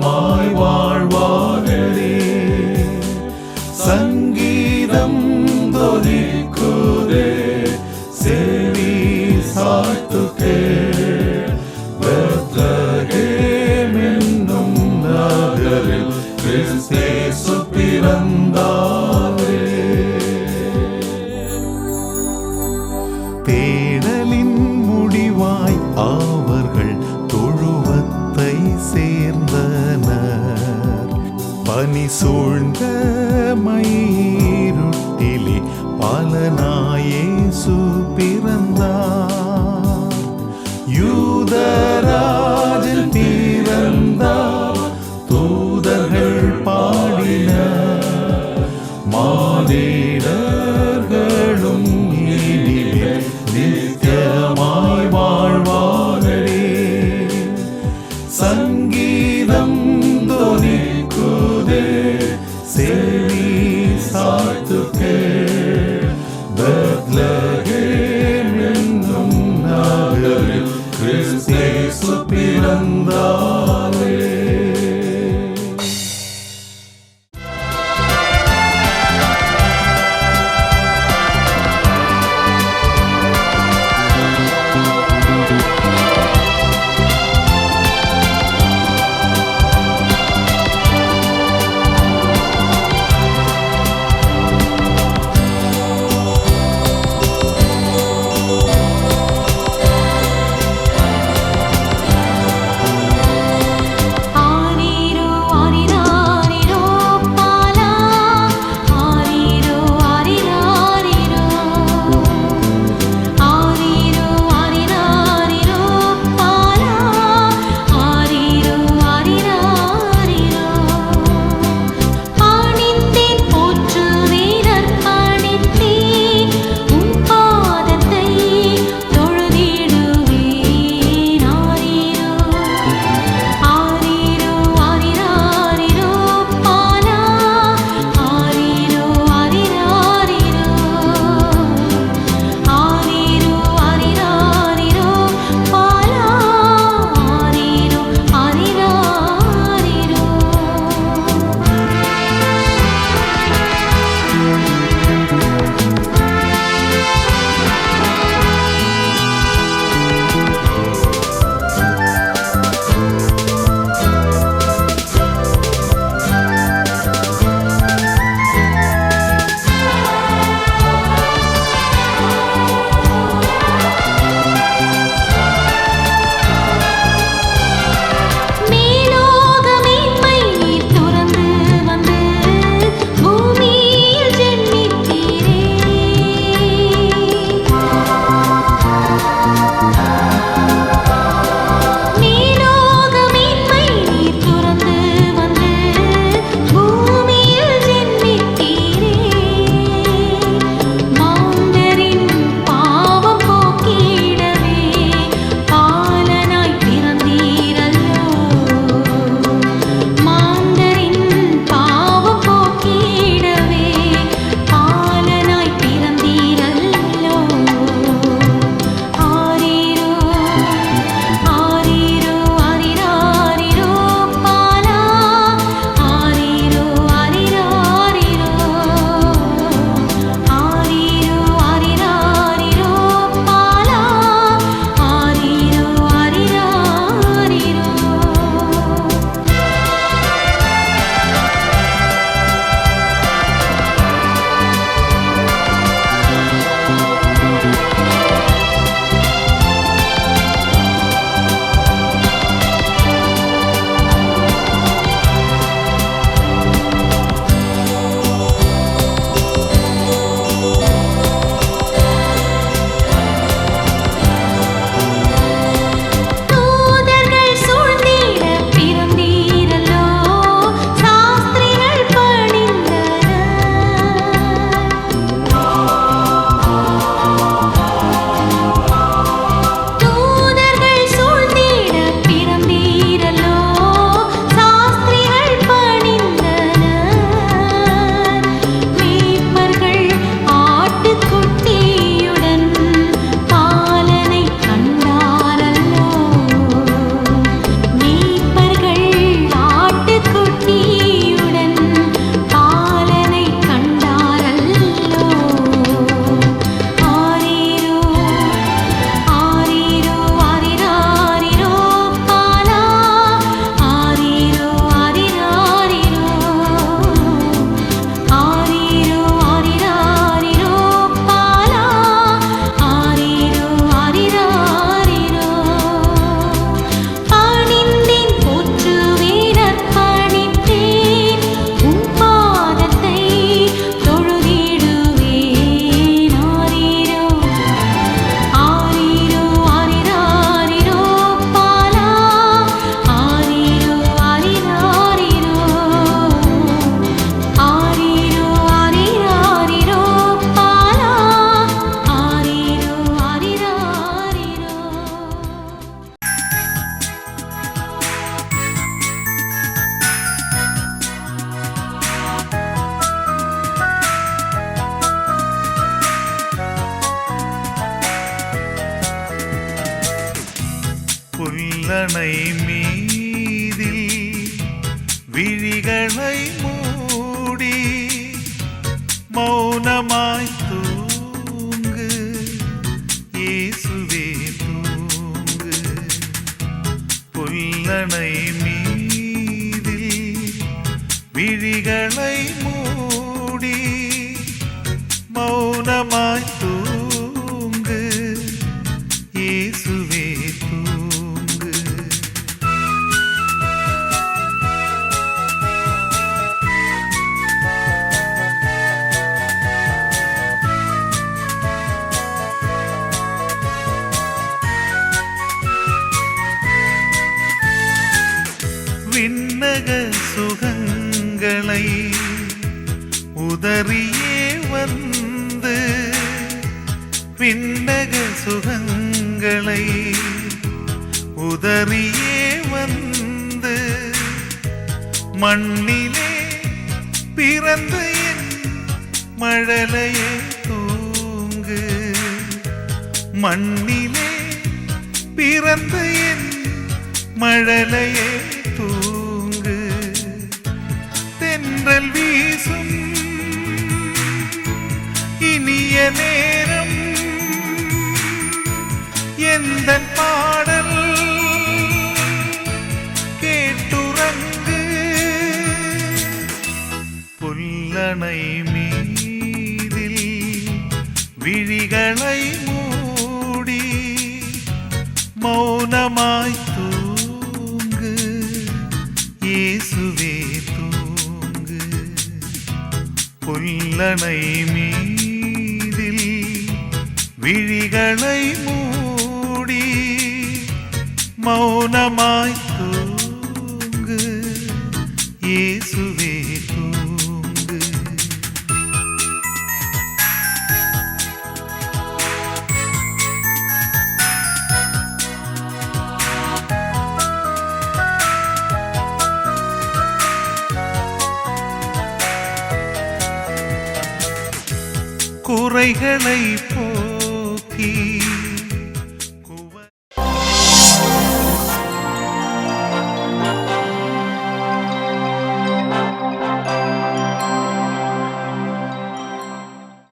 சுகமாய் வாழ்வார்களே சங்கீதம் தொதிக்குதே சேவி சாத்துக்கே. பெத்தகேம் என்னும் நகரில் கிறிஸ்தேசு பிறந்தார். சூழ்ந்த மயிருட்டிலே புல்லனை மீதில் விழிகளை மூடி மௌனமாய் வந்து விண்ணக சுகங்களை உதறியே வந்து மண்ணிலே பிறந்து என் மழலையே தூங்கு. மண்ணிலே பிறந்து என் மழலையே தூங்கு. தென்றல் வீசும் நேரம் எந்த பாடல் கேட்டுறங்கு? புல்லணை மீதில் விழிகளை மூடி மௌனமாய் தூங்கு. இயேசுவே தூங்கு. புல்லணை குறைகளை போக்கி